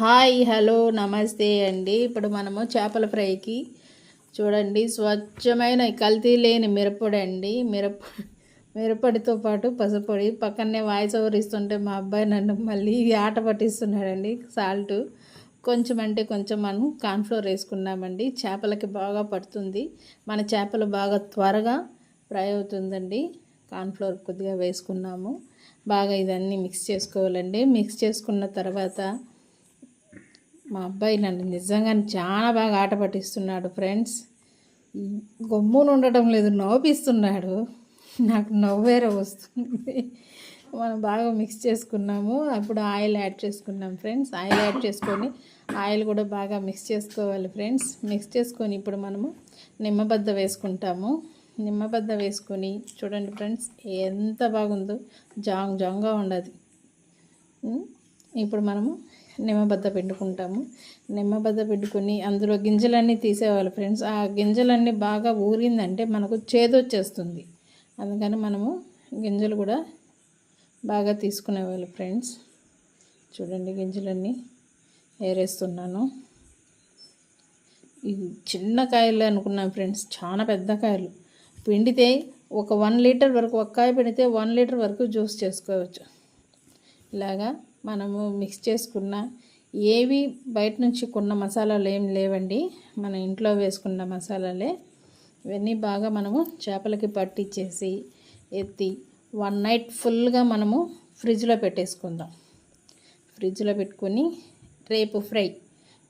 Hi hello నమస్తే అండి. ఇప్పుడు మనము చేపల ఫ్రైకి చూడండి స్వచ్ఛమైన కల్తీ లేని మిరప్పొడి అండి మిరప మిరప్పొడితో పాటు పసుపొడి. పక్కనే వాయిస్ ఓవర్ ఇస్తుంటే మా అబ్బాయి నన్ను మళ్ళీ ఆట పట్టిస్తున్నాడండి సాల్ట్. కొంచెం అంటే కొంచెం మనం కార్న్ఫ్లోర్ వేసుకున్నామండి. చేపలకి బాగా పడుతుంది. మన చేపలు బాగా త్వరగా ఫ్రై అవుతుందండి. కార్న్ఫ్లోర్ కొద్దిగా వేసుకున్నాము. బాగా ఇదన్నీ మిక్స్ చేసుకోవాలండి. మిక్స్ చేసుకున్న తర్వాత మా అబ్బాయి నన్ను నిజంగా చాలా బాగా ఆట పట్టిస్తున్నాడు ఫ్రెండ్స్ గమ్మున ఉండటం లేదు నవ్విస్తున్నాడు. నాకు నవ్వేరే వస్తుంది. మనం బాగా మిక్స్ చేసుకున్నాము. అప్పుడు ఆయిల్ యాడ్ చేసుకున్నాం ఫ్రెండ్స్ ఆయిల్ యాడ్ చేసుకొని ఆయిల్ కూడా బాగా మిక్స్ చేసుకోవాలి ఫ్రెండ్స్ మిక్స్ చేసుకొని ఇప్పుడు మనము నిమ్మబద్ద వేసుకుంటాము. నిమ్మబద్ద వేసుకొని చూడండి ఫ్రెండ్స్ ఎంత బాగుందో. జాంగ్ జాంగ్గా ఉండదు. ఇప్పుడు మనము నిమ్మబద్ద పిండుకుంటాము. నిమ్మబద్ద పిండుకొని అందులో గింజలన్నీ తీసేవాలి ఫ్రెండ్స్. ఆ గింజలన్నీ బాగా ఊరిందంటే మనకు చేదొచ్చేస్తుంది అందుకని మనము గింజలు కూడా బాగా తీసుకునేవాళ్ళు ఫ్రెండ్స్. చూడండి గింజలన్నీ ఏరేస్తున్నాను. ఇది చిన్న కాయలు అనుకున్నాను ఫ్రెండ్స్. చాలా పెద్ద కాయలు. పిండితే ఒక వన్ లీటర్ వరకు ఒక కాయ పిండితే వన్ లీటర్ వరకు జ్యూస్ చేసుకోవచ్చు. ఇలాగా మనము మిక్స్ చేసుకున్న ఏవి బయట నుంచి కొన్న మసాలాలు ఏం లేవండి. మన ఇంట్లో వేసుకున్న మసాలాలే. ఇవన్నీ బాగా మనము చేపలకి పట్టించేసి ఎత్తి వన్ నైట్ ఫుల్గా మనము ఫ్రిడ్జ్లో పెట్టేసుకుందాం. ఫ్రిడ్జ్లో పెట్టుకొని రేపు ఫ్రై.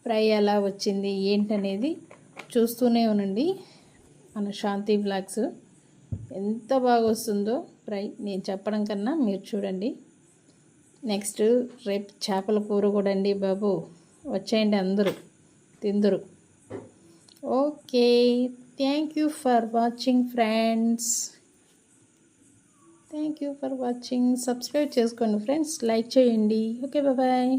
ఫ్రై ఎలా వచ్చింది ఏంటనేది చూస్తూనే ఉండండి. మన శాంతి బ్లాగ్స్ ఎంత బాగా వస్తుందో ఫ్రై నేను చెప్పడం కన్నా మీరు చూడండి. నెక్స్ట్ రేపు చేపల కూర కూడా అండి బాబు. వచ్చేయండి అందరూ. తిందురు. Okay. Thank you for watching friends thank you for watching subscribe చేసుకోండి ఫ్రెండ్స్ లైక్ చేయండి. Okay bye